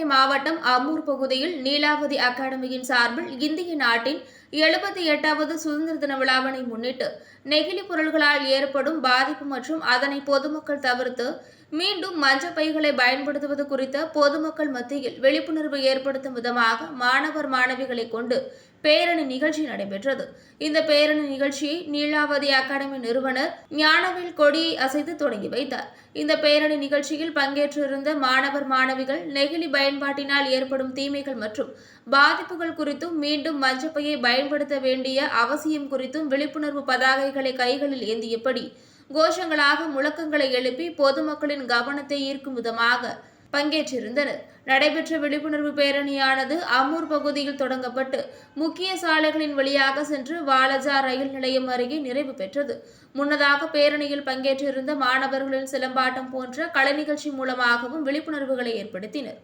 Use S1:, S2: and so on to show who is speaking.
S1: பகுதியில் நீலாவதி அகாடமியின் சார்பில் இந்திய நாட்டின் எழுபத்தி எட்டாவது சுதந்திர தின விழாவினை முன்னிட்டு நெகிழி பொருள்களால் ஏற்படும் பாதிப்பு மற்றும் அதனை பொதுமக்கள் தவிர்த்து மீண்டும் மஞ்சள் பைகளை பயன்படுத்துவது குறித்த பொதுமக்கள் மத்தியில் விழிப்புணர்வு ஏற்படுத்தும் விதமாக மாணவர் மாணவிகளை கொண்டு பேரணி நிகழ்ச்சி நடைபெற்றது. இந்த பேரணி நிகழ்ச்சியை நீலாவதி அகாடமி நிறுவனர் ஞானவேல் கொடியை அசைத்து தொடங்கி வைத்தார். இந்த பேரணி நிகழ்ச்சியில் பங்கேற்றிருந்த மாணவர் மாணவிகள் நெகிழி பயன்பாட்டினால் ஏற்படும் தீமைகள் மற்றும் பாதிப்புகள் குறித்தும் மீண்டும் மஞ்சப்பையை பயன்படுத்த வேண்டிய அவசியம் குறித்தும் விழிப்புணர்வு பதாகைகளை கைகளில் ஏந்தியபடி கோஷங்களாக முழக்கங்களை எழுப்பி பொதுமக்களின் கவனத்தை ஈர்க்கும் விதமாக பங்கேற்றிருந்தனர். நடைபெற்ற விழிப்புணர்வு பேரணியானது அமூர் பகுதியில் தொடங்கப்பட்டு முக்கிய சாலைகளின் வழியாக சென்று வாலஜா ரயில் நிலையம் அருகே நிறைவு பெற்றது. முன்னதாக பேரணியில் பங்கேற்றிருந்த மாணவர்களின் சிலம்பாட்டம் போன்ற கலை நிகழ்ச்சி மூலமாகவும் விழிப்புணர்வுகளை ஏற்படுத்தினர்.